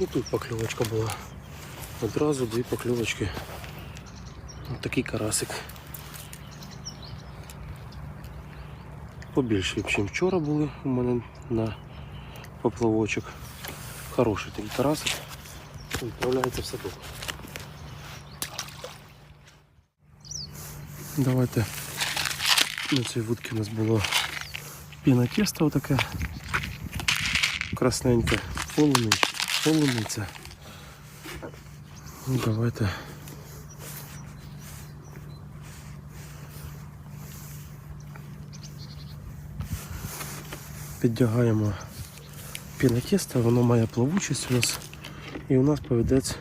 І тут покльовочка була. Одразу дві покльовочки. Ось такий карасик. Побільше, ніж вчора були у мене на поплавочок. Хороший такий карасик. Відправляється в садок. Давайте на цій вудці у нас було піна тісто отаке. Красненьке. Полуниця. Полуниця. Ну, давайте. Піддягаємо піна тісто, воно має плавучість у нас. І у нас поведеться